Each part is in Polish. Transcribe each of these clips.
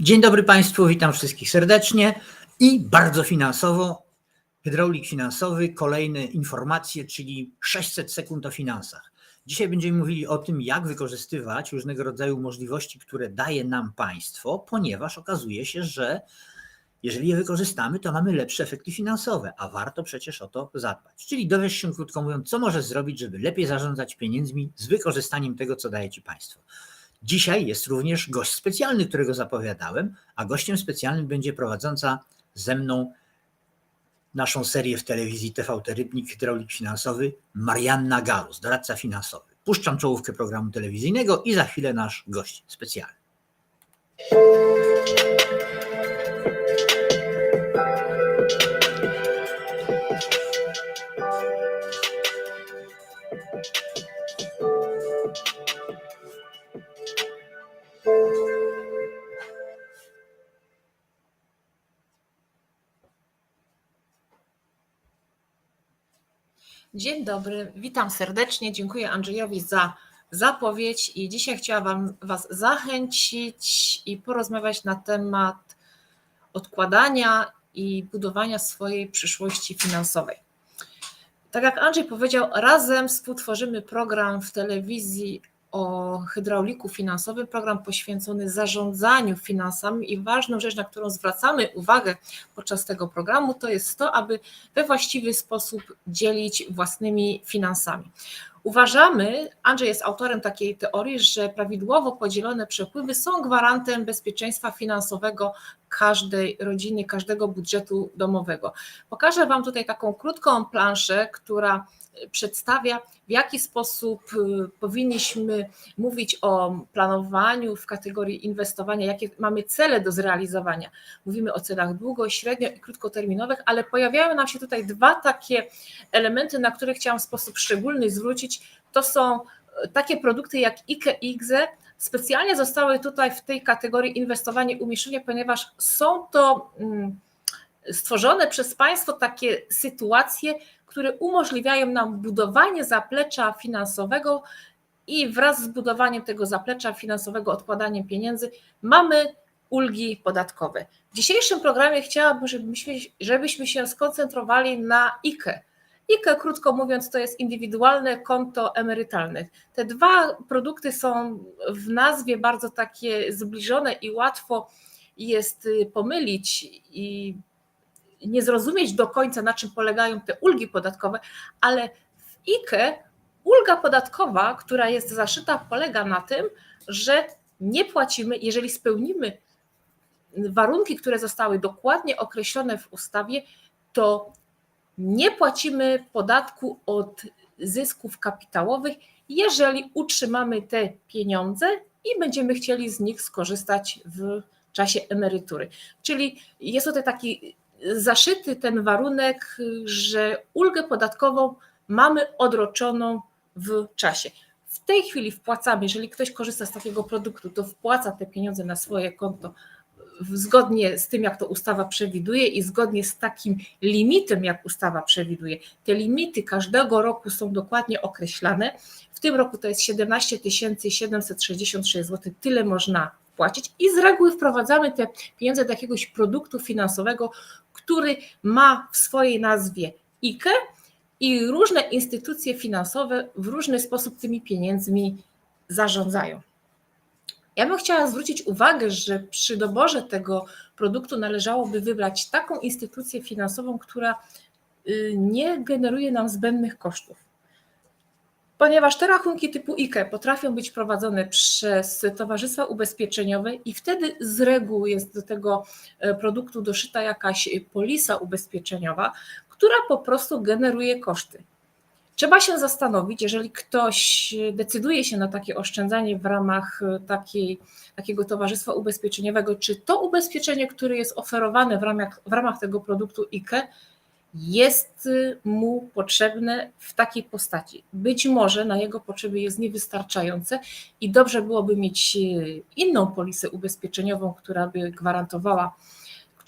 Dzień dobry Państwu, witam wszystkich serdecznie i bardzo finansowo. Hydraulik finansowy, kolejne informacje, czyli 600 sekund o finansach. Dzisiaj będziemy mówili o tym, jak wykorzystywać różnego rodzaju możliwości, które daje nam państwo, ponieważ okazuje się, że jeżeli je wykorzystamy, to mamy lepsze efekty finansowe, a warto przecież o to zadbać. Czyli dowiesz się, krótko mówiąc, co możesz zrobić, żeby lepiej zarządzać pieniędzmi z wykorzystaniem tego, co daje ci państwo. Dzisiaj jest również gość specjalny, którego zapowiadałem, a gościem specjalnym będzie prowadząca ze mną naszą serię w telewizji TVT Rybnik Hydraulik Finansowy Marianna Galus, doradca finansowy. Puszczam czołówkę programu telewizyjnego i za chwilę nasz gość specjalny. Dzień dobry, witam serdecznie. Dziękuję Andrzejowi za zapowiedź i dzisiaj chciałam Was zachęcić i porozmawiać na temat odkładania i budowania swojej przyszłości finansowej. Tak jak Andrzej powiedział, razem współtworzymy program w telewizji o hydrauliku finansowym, program poświęcony zarządzaniu finansami i ważną rzecz, na którą zwracamy uwagę podczas tego programu, to jest to, aby we właściwy sposób dzielić własnymi finansami. Uważamy, Andrzej jest autorem takiej teorii, że prawidłowo podzielone przepływy są gwarantem bezpieczeństwa finansowego każdej rodziny, każdego budżetu domowego. Pokażę Wam tutaj taką krótką planszę, która przedstawia, w jaki sposób y, powinniśmy mówić o planowaniu w kategorii inwestowania, jakie mamy cele do zrealizowania. Mówimy o celach długo, średnio i krótkoterminowych, ale pojawiają nam się tutaj dwa takie elementy, na które chciałam w sposób szczególny zwrócić. To są y, takie produkty jak IKE IGZE, specjalnie zostały tutaj w tej kategorii inwestowanie umieszczone, ponieważ są to mm, stworzone przez państwo takie sytuacje, które umożliwiają nam budowanie zaplecza finansowego i wraz z budowaniem tego zaplecza finansowego, odkładaniem pieniędzy, mamy ulgi podatkowe. W dzisiejszym programie chciałabym, żebyśmy się skoncentrowali na IKE. IKE, krótko mówiąc, to jest indywidualne konto emerytalne. Te dwa produkty są w nazwie bardzo takie zbliżone i łatwo jest pomylić i nie zrozumieć do końca, na czym polegają te ulgi podatkowe, ale w IKE ulga podatkowa, która jest zaszyta, polega na tym, że nie płacimy, jeżeli spełnimy warunki, które zostały dokładnie określone w ustawie, to nie płacimy podatku od zysków kapitałowych, jeżeli utrzymamy te pieniądze i będziemy chcieli z nich skorzystać w czasie emerytury. Czyli jest to taki zaszyty ten warunek, że ulgę podatkową mamy odroczoną w czasie. W tej chwili wpłacamy, jeżeli ktoś korzysta z takiego produktu, to wpłaca te pieniądze na swoje konto zgodnie z tym, jak to ustawa przewiduje i zgodnie z takim limitem, jak ustawa przewiduje. Te limity każdego roku są dokładnie określane. W tym roku to jest 17 766 zł, tyle można płacić i z reguły wprowadzamy te pieniądze do jakiegoś produktu finansowego, który ma w swojej nazwie IKE i różne instytucje finansowe w różny sposób tymi pieniędzmi zarządzają. Ja bym chciała zwrócić uwagę, że przy doborze tego produktu należałoby wybrać taką instytucję finansową, która y, nie generuje nam zbędnych kosztów ponieważ te rachunki typu IKE potrafią być prowadzone przez towarzystwa ubezpieczeniowe i wtedy z reguły jest do tego e, produktu doszyta jakaś polisa ubezpieczeniowa, która po prostu generuje koszty. Trzeba się zastanowić, jeżeli ktoś decyduje się na takie oszczędzanie w ramach e, takiej, takiego towarzystwa ubezpieczeniowego, czy to ubezpieczenie, które jest oferowane w ramach, w ramach tego produktu IKE, jest y, mu potrzebne w takiej postaci. Być może na jego potrzeby jest niewystarczające i dobrze byłoby mieć y, inną polisę ubezpieczeniową, która by gwarantowała,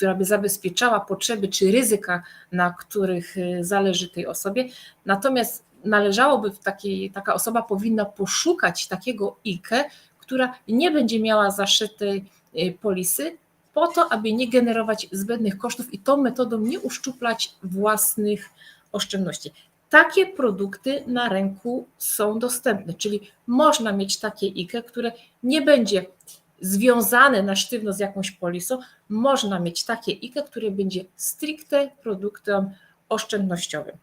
która by zabezpieczała potrzeby czy ryzyka, na których y, zależy tej osobie. Natomiast należałoby w takiej, taka osoba powinna poszukać takiego IKE, która nie będzie miała zaszytej polisy, po to, aby nie generować zbędnych kosztów i tą metodą nie uszczuplać własnych oszczędności. Takie produkty na rynku są dostępne, czyli można mieć takie IKE, które nie będzie związane na sztywno z jakąś polisą, można mieć takie IKE, które będzie stricte produktem oszczędnościowym.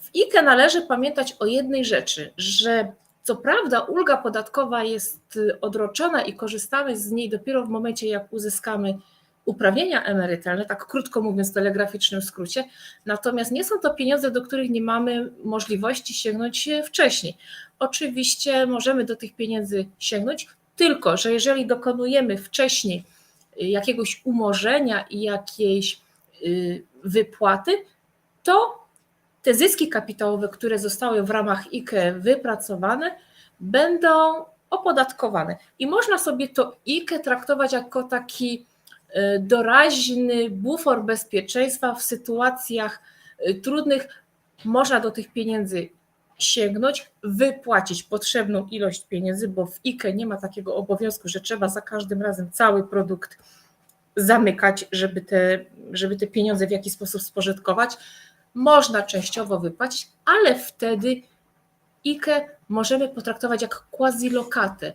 W IKE należy pamiętać o jednej rzeczy, że co prawda ulga podatkowa jest odroczona i korzystamy z niej dopiero w momencie, jak uzyskamy uprawnienia emerytalne, tak krótko mówiąc w telegraficznym skrócie, natomiast nie są to pieniądze, do których nie mamy możliwości sięgnąć wcześniej. Oczywiście możemy do tych pieniędzy sięgnąć, tylko że jeżeli dokonujemy wcześniej jakiegoś umorzenia i jakiejś y, wypłaty, to te zyski kapitałowe, które zostały w ramach IKE wypracowane, będą opodatkowane. I można sobie to IKE traktować jako taki y, doraźny bufor bezpieczeństwa w sytuacjach y, trudnych. Można do tych pieniędzy sięgnąć, wypłacić potrzebną ilość pieniędzy, bo w IKE nie ma takiego obowiązku, że trzeba za każdym razem cały produkt zamykać, żeby te, żeby te pieniądze w jakiś sposób spożytkować. Można częściowo wypłacić, ale wtedy IKE możemy potraktować jak quasi-lokatę,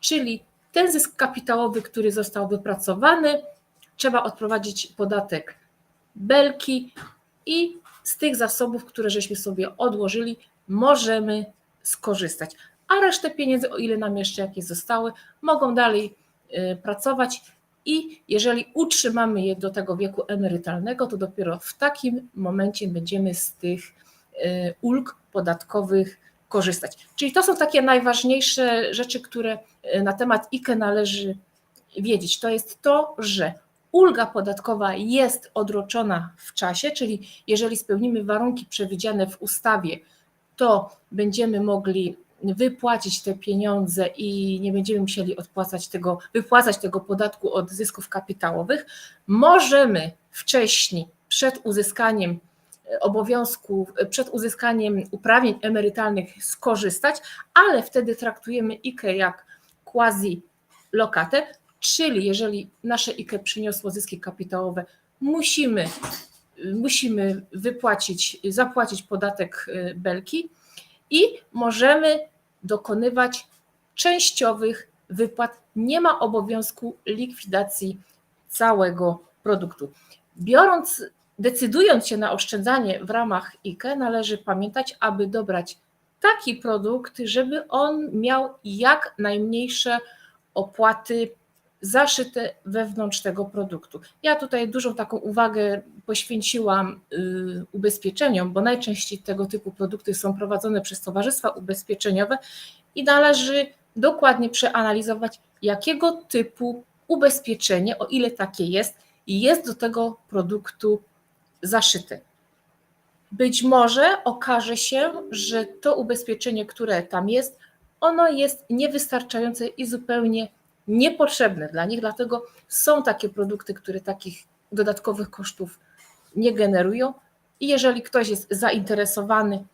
czyli ten zysk kapitałowy, który został wypracowany, trzeba odprowadzić podatek belki i z tych zasobów, które żeśmy sobie odłożyli, możemy skorzystać. A resztę pieniędzy, o ile nam jeszcze jakieś zostały, mogą dalej y, pracować i jeżeli utrzymamy je do tego wieku emerytalnego, to dopiero w takim momencie będziemy z tych y, ulg podatkowych korzystać. Czyli to są takie najważniejsze rzeczy, które y, na temat IKE należy wiedzieć. To jest to, że ulga podatkowa jest odroczona w czasie, czyli jeżeli spełnimy warunki przewidziane w ustawie, to będziemy mogli wypłacić te pieniądze i nie będziemy musieli odpłacać tego, wypłacać tego podatku od zysków kapitałowych. Możemy wcześniej, przed uzyskaniem obowiązków, przed uzyskaniem uprawnień emerytalnych skorzystać, ale wtedy traktujemy IKE jak quasi lokatę, czyli jeżeli nasze IKE przyniosło zyski kapitałowe, musimy musimy wypłacić, zapłacić podatek y, belki i możemy dokonywać częściowych wypłat. Nie ma obowiązku likwidacji całego produktu. Biorąc, decydując się na oszczędzanie w ramach IKE, należy pamiętać, aby dobrać taki produkt, żeby on miał jak najmniejsze opłaty zaszyte wewnątrz tego produktu. Ja tutaj dużą taką uwagę poświęciłam y, ubezpieczeniom, bo najczęściej tego typu produkty są prowadzone przez towarzystwa ubezpieczeniowe i należy dokładnie przeanalizować, jakiego typu ubezpieczenie, o ile takie jest, jest do tego produktu zaszyte. Być może okaże się, że to ubezpieczenie, które tam jest, ono jest niewystarczające i zupełnie niepotrzebne dla nich, dlatego są takie produkty, które takich dodatkowych kosztów nie generują. I jeżeli ktoś jest zainteresowany,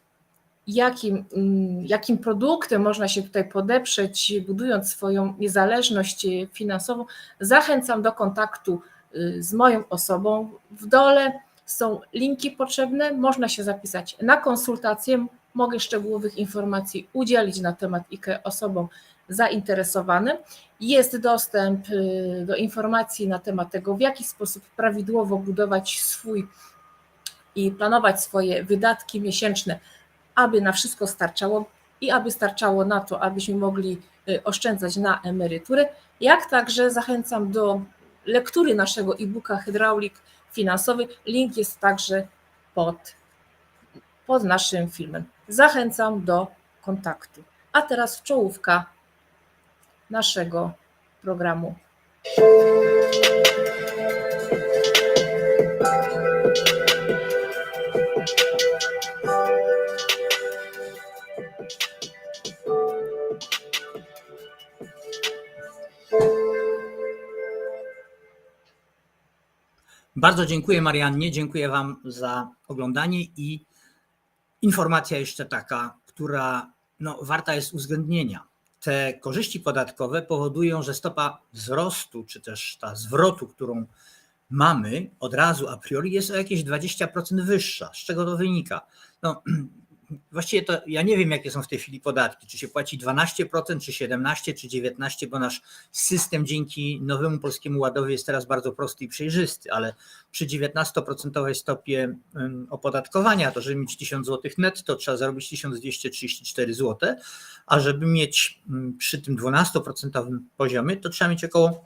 jakim, mm, jakim produktem można się tutaj podeprzeć, budując swoją niezależność finansową, zachęcam do kontaktu y, z moją osobą. W dole są linki potrzebne, można się zapisać na konsultację. Mogę szczegółowych informacji udzielić na temat IKE osobom zainteresowanym. Jest dostęp y, do informacji na temat tego, w jaki sposób prawidłowo budować swój i planować swoje wydatki miesięczne, aby na wszystko starczało i aby starczało na to, abyśmy mogli y, oszczędzać na emeryturę. Jak także zachęcam do lektury naszego e-booka Hydraulik Finansowy. Link jest także pod, pod naszym filmem. Zachęcam do kontaktu. A teraz czołówka naszego programu. Bardzo dziękuję Mariannie, dziękuję Wam za oglądanie i informacja jeszcze taka, która no, warta jest uwzględnienia te korzyści podatkowe powodują, że stopa wzrostu, czy też ta zwrotu, którą mamy od razu a priori, jest o jakieś 20% wyższa. Z czego to wynika? No, właściwie to ja nie wiem, jakie są w tej chwili podatki. Czy się płaci 12%, czy 17%, czy 19%, bo nasz system dzięki nowemu polskiemu ładowi jest teraz bardzo prosty i przejrzysty, ale przy 19% stopie opodatkowania, to żeby mieć 1000 zł netto, trzeba zarobić 1234 zł, a żeby mieć przy tym 12% poziomie, to trzeba mieć około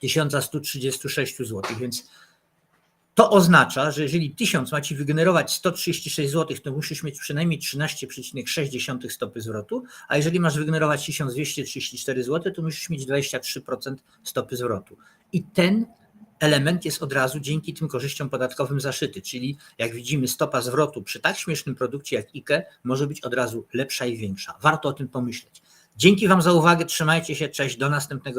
1136 zł, więc to oznacza, że jeżeli 1000 ma ci wygenerować 136 zł, to musisz mieć przynajmniej 13,6 stopy zwrotu, a jeżeli masz wygenerować 1234 zł, to musisz mieć 23% stopy zwrotu. I ten element jest od razu dzięki tym korzyściom podatkowym zaszyty, czyli jak widzimy stopa zwrotu przy tak śmiesznym produkcie jak IKE może być od razu lepsza i większa. Warto o tym pomyśleć. Dzięki Wam za uwagę, trzymajcie się, cześć, do następnego